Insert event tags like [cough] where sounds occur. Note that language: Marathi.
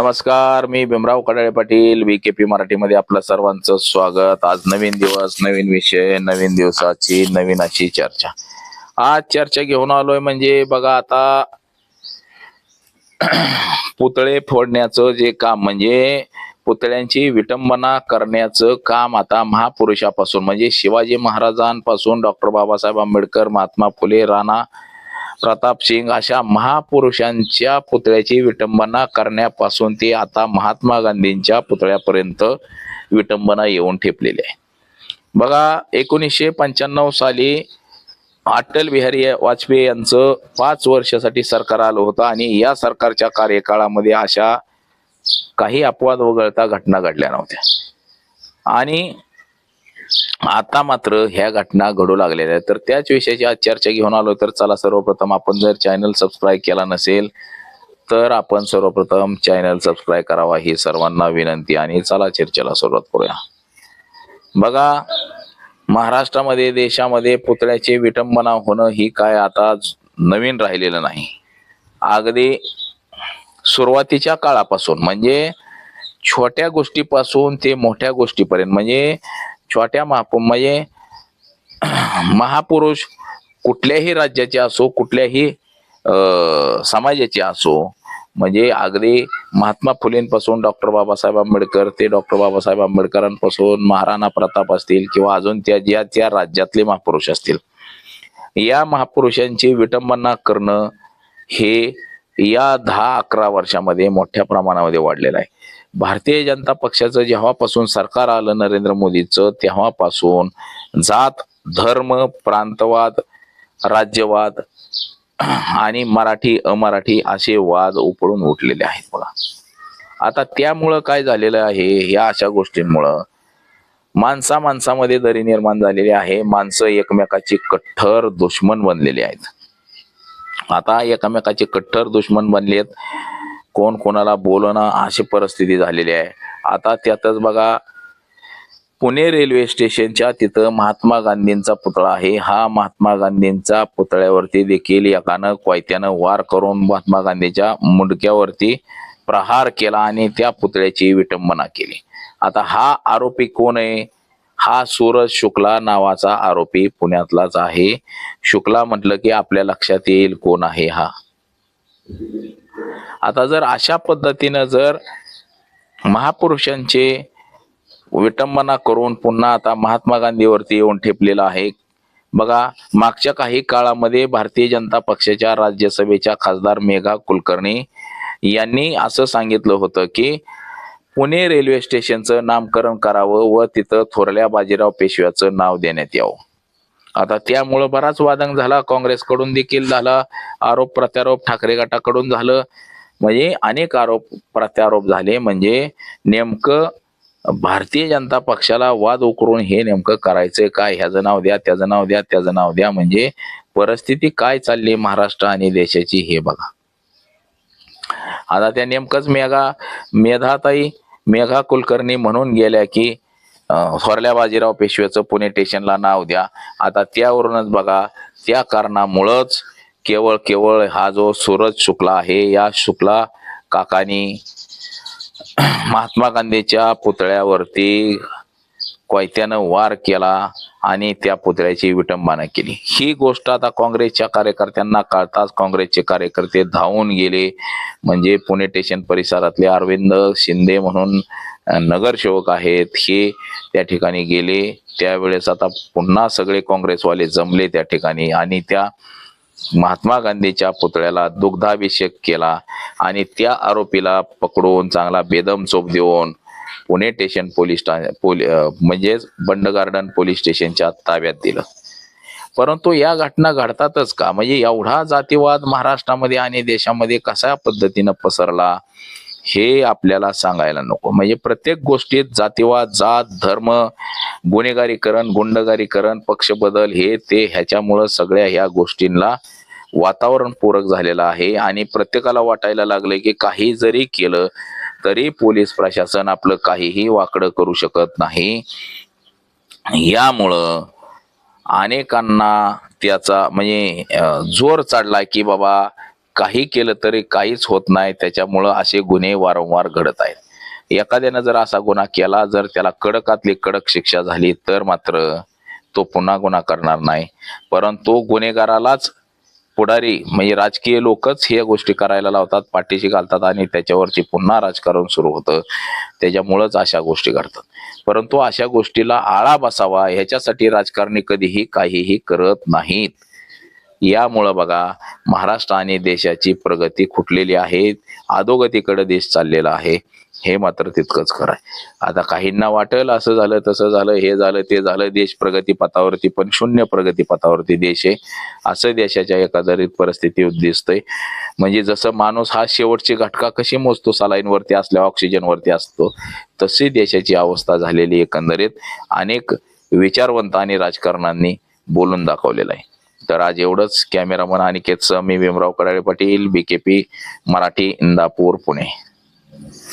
नमस्कार मी भीमराव कडाळे पाटील बीकेपी मराठीमध्ये आपलं सर्वांचं स्वागत. आज नवीन दिवस नवीन विषय नवीन दिवसाची नवीन अशी चर्चा. आज चर्चा घेऊन आलोय म्हणजे बघा आता [clears throat] पुतळे फोडण्याचं जे काम म्हणजे पुतळ्यांची विटंबना करण्याचं काम आता महापुरुषापासून म्हणजे शिवाजी महाराजांपासून डॉक्टर बाबासाहेब आंबेडकर महात्मा फुले राणा प्रताप सिंग अशा महापुरुषांच्या पुतळ्याची विटंबना करण्यापासून ते आता महात्मा गांधींच्या पुतळ्यापर्यंत विटंबना येऊन ठेपलेली आहे. बघा एकोणीसशे पंच्याण्णव साली अटल बिहारी वाजपेयी यांचं पाच वर्षासाठी सरकार आलं होतं आणि या सरकारच्या कार्यकाळामध्ये अशा काही अपवाद वगळता घटना घडल्या नव्हत्या. आणि आता मात्र ह्या घटना घडू लागलेल्या आहेत. तर त्याच विषयाची आज चर्चा घेऊन आलो तर चला सर्वप्रथम आपण जर चॅनल सबस्क्राईब केला नसेल तर आपण सर्वप्रथम चॅनल सबस्क्राईब करावा ही सर्वांना विनंती. आणि चला चर्चेला सुरुवात करूया. बघा महाराष्ट्रामध्ये देशामध्ये पुतळ्याचे विटंबना होणं ही काय आता नवीन राहिलेलं नाही. अगदी सुरुवातीच्या काळापासून म्हणजे छोट्या गोष्टीपासून ते मोठ्या गोष्टीपर्यंत म्हणजे छोट्या महाप म्हणजे महापुरुष कुठल्याही राज्याचे असो कुठल्याही समाजाचे असो म्हणजे अगदी महात्मा फुलेंपासून डॉक्टर बाबासाहेब आंबेडकर ते डॉक्टर बाबासाहेब आंबेडकरांपासून महाराणा प्रताप असतील किंवा अजून त्या ज्या त्या राज्यातले महापुरुष असतील या महापुरुषांची विटंबना करणं हे या दहा अकरा वर्षामध्ये मोठ्या प्रमाणामध्ये वाढलेलं आहे. भारतीय जनता पक्षाचं जेव्हापासून सरकार आलं नरेंद्र मोदीचं तेव्हापासून जात धर्म प्रांतवाद राज्यवाद [clears throat] आणि मराठी अमराठी असे वाद उपळून उठलेले आहेत बघा. आता त्यामुळं काय झालेलं आहे? या अशा गोष्टींमुळं. माणसा माणसामध्ये दरी निर्माण झालेली आहे. माणसं एकमेकाची कठ्ठर दुश्मन बनलेली आहेत. आता एकमेकाचे कट्टर दुश्मन बनलेत. कोण कोणाला बोलणं अशी परिस्थिती झालेली आहे. आता त्यातच बघा पुणे रेल्वे स्टेशनच्या तिथं महात्मा गांधींचा पुतळा आहे. हा महात्मा गांधींचा पुतळ्यावरती देखील एकानं कोयत्यानं वार करून महात्मा गांधीच्या मुंडक्यावरती प्रहार केला आणि त्या पुतळ्याची विटंबना केली. आता हा आरोपी कोण आहे? हा सूरज शुक्ला नावाचा आरोपी पुण्यातलाच आहे. शुक्ला म्हटलं की आपल्या लक्षात येईल कोण आहे हा. आता जर अशा पद्धतीनं जर महापुरुषांचे विटंबना करून पुन्हा आता महात्मा गांधीवरती येऊन ठेपलेला आहे. बघा मागच्या काही काळामध्ये भारतीय जनता पक्षाच्या राज्यसभेच्या खासदार मेघा कुलकर्णी यांनी असं सांगितलं होतं की पुणे रेल्वे स्टेशनचं नामकरण करावं व तिथं थोरल्या बाजीराव पेशव्याचं नाव देण्यात यावं. आता त्यामुळं बराच वादंग झाला. काँग्रेसकडून देखील झाला. आरोप प्रत्यारोप ठाकरे गटाकडून झालं. म्हणजे अनेक आरोप प्रत्यारोप झाले. म्हणजे नेमकं भारतीय जनता पक्षाला वाद उकरून हे नेमकं करायचंय काय? ह्याचं नाव द्या त्याचं नाव द्या त्याचं नाव द्या. म्हणजे परिस्थिती काय चालली महाराष्ट्र आणि देशाची हे बघा. आता त्या नेमकंच मेघा मेधाताई मेघा कुलकर्णी म्हणून गेल्या की थोरल्या बाजीराव पेशव्याचं पुणे स्टेशनला नाव द्या. आता त्यावरूनच बघा त्या कारणामुळंच केवळ केवळ हा जो सूरज शुक्ला आहे या शुक्ला काकानी [clears throat] महात्मा गांधीच्या पुतळ्यावरती कोयत्यानं वार केला. आणि त्या पुतळ्याची विटंबना केली. ही गोष्ट आता काँग्रेसच्या कार्यकर्त्यांना कळताच काँग्रेसचे कार्यकर्ते धावून गेले. म्हणजे पुणे स्टेशन परिसरातले अरविंद शिंदे म्हणून नगरसेवक आहेत हे त्या ठिकाणी गेले. त्यावेळेस आता पुन्हा सगळे काँग्रेसवाले जमले त्या ठिकाणी आणि त्या महात्मा गांधीच्या पुतळ्याला दुग्धाभिषेक केला आणि त्या आरोपीला पकडून चांगला बेदम चोप देऊन पुणे स्टेशन पोलीस म्हणजेच बंड गार्डन पोलीस स्टेशनच्या ताब्यात दिलं. परंतु या घटना घडतातच का? म्हणजे एवढा जातीवाद महाराष्ट्रामध्ये आणि देशामध्ये कशा पद्धतीनं पसरला हे आपल्याला सांगायला नको. म्हणजे प्रत्येक गोष्टीत जातीवाद जात धर्म गुन्हेगारीकरण गुंडगारीकरण पक्ष बदल हे ते ह्याच्यामुळं सगळ्या ह्या गोष्टींना वातावरण पूरक झालेलं आहे. आणि प्रत्येकाला वाटायला लागले की काही जरी केलं तरी पोलीस प्रशासन आपलं काहीही वाकडं करू शकत नाही. यामुळं अनेकांना त्याचा म्हणजे जोर चढला की बाबा काही केलं तरी काहीच होत नाही. त्याच्यामुळं असे गुन्हे वारंवार घडत आहेत. एखाद्यानं जर असा गुन्हा केला जर त्याला कडकातली कडक शिक्षा झाली तर मात्र तो पुन्हा गुन्हा करणार नाही. परंतु गुन्हेगारालाच पुढारी म्हणजे राजकीय लोकच ह्या गोष्टी करायला लावतात पाठीशी घालतात आणि त्याच्यावरची पुन्हा राजकारण सुरू होतं. त्याच्यामुळंच अशा गोष्टी घडतात. परंतु अशा गोष्टीला आळा बसावा ह्याच्यासाठी राजकारणी कधीही काहीही करत नाहीत. यामुळं बघा महाराष्ट्र आणि देशाची प्रगती खुटलेली आहे. अधोगतीकडे देश चाललेला आहे. हे मात्र तितकंच खरं आहे. आता काहींना वाटेल असं झालं तसं झालं हे झालं ते झालं देश प्रगती पथावरती पण शून्य प्रगती पथावरती देश आहे. असं देशाच्या एकंदरीत परिस्थिती दिसतंय. म्हणजे जसं माणूस हा शेवटची घटका कशी मोजतो सलाईनवरती असल्या ऑक्सिजनवरती असतो तशी देशाची अवस्था झालेली एकंदरीत अनेक विचारवंत आणि राजकारणांनी बोलून दाखवलेलं आहे. तर आज एवढंच. कॅमेरामन अनिकेत सह मी भीमराव कडाळे पाटील बीकेपी मराठी इंदापूर पुणे.